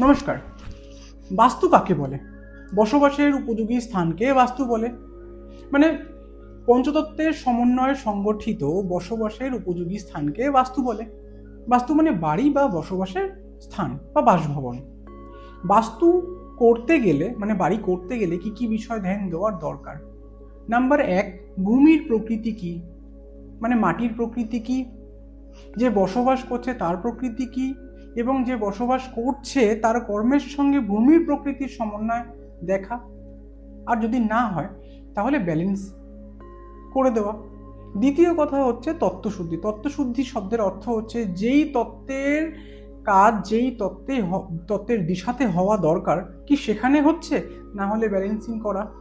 নমস্কার। বাস্তু কাকে বলে? বসবাসের উপযোগী স্থানকে বাস্তু বলে? মানে পঞ্চতত্ত্বের সমন্বয়ে সংগঠিত বসবাসের উপযোগী স্থানকে বাস্তু বলে? বাস্তু মানে বাড়ি বা বসবাসের স্থান বা বাসভবন। বাস্তু করতে গেলে মানে বাড়ি করতে গেলে কি কি বিষয় ধ্যান দেওয়ার দরকার? নাম্বার এক, ভূমির প্রকৃতি কি? মানে মাটির প্রকৃতি কি? যে বসবাস করছে তার প্রকৃতি কি? এবং যে বসবাস করছে তার কর্মের সঙ্গে ভূমির প্রকৃতির সমন্বয় দেখা। আর যদি না হয়, তাহলে ব্যালেন্স করে দেওয়া। দ্বিতীয় কথা হচ্ছে তত্ত্বশুদ্ধি। তত্ত্বশুদ্ধি শব্দের অর্থ হচ্ছে যেই তত্ত্বের কাজ, যেই তত্ত্বে তত্ত্বের দিশাতে হওয়া দরকার, কি সেখানে হচ্ছে? না হলে ব্যালেন্সিং করা।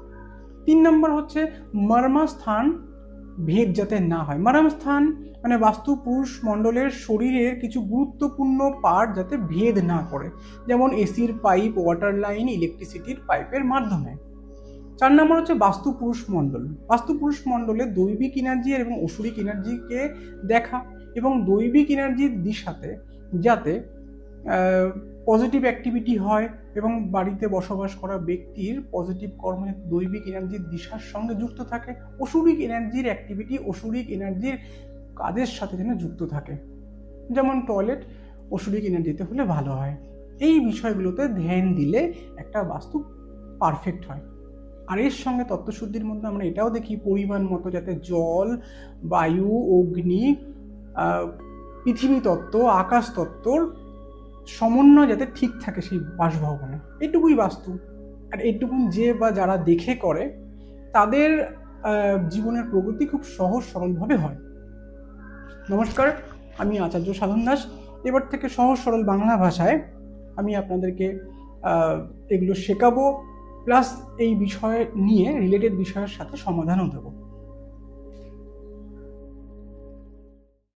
তিন নম্বর হচ্ছে মর্মস্থান ভেদ যাতে না হয়। মারাম স্থান মানে বাস্তু পুরুষ মণ্ডলের শরীরের কিছু গুরুত্বপূর্ণ পার্ট যাতে ভেদ না করে, যেমন এসির পাইপ ওয়াটার লাইন ইলেকট্রিসিটির পাইপের মাধ্যমে। চার নম্বর হচ্ছে বাস্তু পুরুষ মণ্ডল। বাস্তু পুরুষ মণ্ডলে দৈবিক এনার্জি এবং অসুরিক এনার্জিকে দেখা এবং দৈবিক এনার্জির দিশাতে যাতে পজিটিভ অ্যাক্টিভিটি হয় এবং বাড়িতে বসবাস করা ব্যক্তির পজিটিভ কর্ম দৈবিক এনার্জির দিশার সঙ্গে যুক্ত থাকে। অসুরিক এনার্জির অ্যাক্টিভিটি অসুরিক এনার্জির কাজের সাথে যেন যুক্ত থাকে। যেমন টয়লেট অসুরিক এনার্জিতে হলে ভালো হয়। এই বিষয়গুলোতে ধ্যান দিলে একটা বাস্তু পারফেক্ট হয়। আর এর সঙ্গে তত্ত্বশুদ্ধির মধ্যে আমরা এটাও দেখি, পরিমাণ মতো যাতে জল, বায়ু, অগ্নি পৃথিবী তত্ত্ব, আকাশ তত্ত্বর সমন্বয় যাতে ঠিক থাকে সেই বাসভবনে। এটুকুই বাস্তু। আর এটুকু যে বা যারা দেখে করে, তাদের জীবনের প্রগতি খুব সহজ সরলভাবে হয়। নমস্কার, আমি আচার্য সাধন দাস। এবার থেকে সহজ সরল বাংলা ভাষায় আমি আপনাদেরকে এগুলো শেখাবো, প্লাস এই বিষয় নিয়ে রিলেটেড বিষয়ের সাথে সমাধানও দেবো।